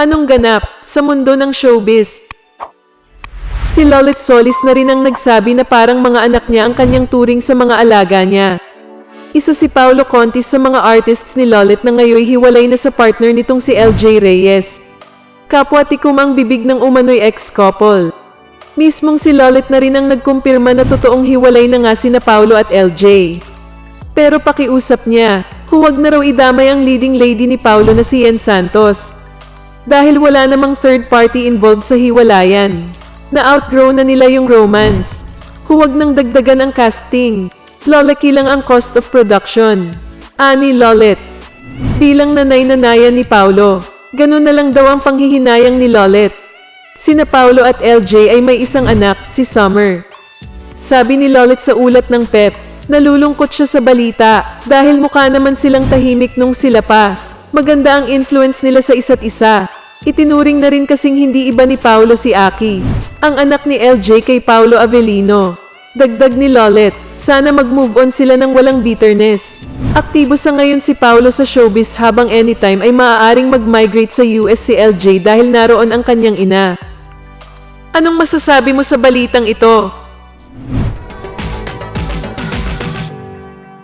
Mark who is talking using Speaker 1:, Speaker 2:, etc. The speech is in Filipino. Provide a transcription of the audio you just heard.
Speaker 1: Anong ganap sa mundo ng showbiz? Si Lolit Solis na rin ang nagsabi na parang mga anak niya ang kanyang turing sa mga alaga niya. Isa si Paolo Contis sa mga artists ni Lolit na ngayon hiwalay na sa partner nitong si LJ Reyes. Kapwa tikom ang bibig ng umano'y ex-couple. Mismong si Lolit na rin ang nagkumpirma na totoong hiwalay na nga sina Paolo at LJ. Pero pakiusap niya, huwag na raw idamay ang leading lady ni Paolo na si Yen Santos. Dahil wala namang third party involved sa hiwalayan. Na-outgrow na nila yung romance. Huwag nang dagdagan ang casting. Lolaki lang ang cost of production. Ani Lolet. Bilang nanay-nanayan ni Paulo, ganun na lang daw ang panghihinayang ni Lolet. Sina Paulo at LJ ay may isang anak, si Summer. Sabi ni Lolet sa ulat ng Pep, nalulungkot siya sa balita dahil mukha naman silang tahimik nung sila pa. Maganda ang influence nila sa isa't isa. Itinuring na rin kasing hindi iba ni Paulo si Aki, ang anak ni LJ kay Paulo Avellino. Dagdag ni Lolet, sana mag-move on sila ng walang bitterness. Aktibo sa ngayon si Paulo sa showbiz habang anytime ay maaaring mag-migrate sa US si LJ dahil naroon ang kanyang ina. Anong masasabi mo sa balitang ito?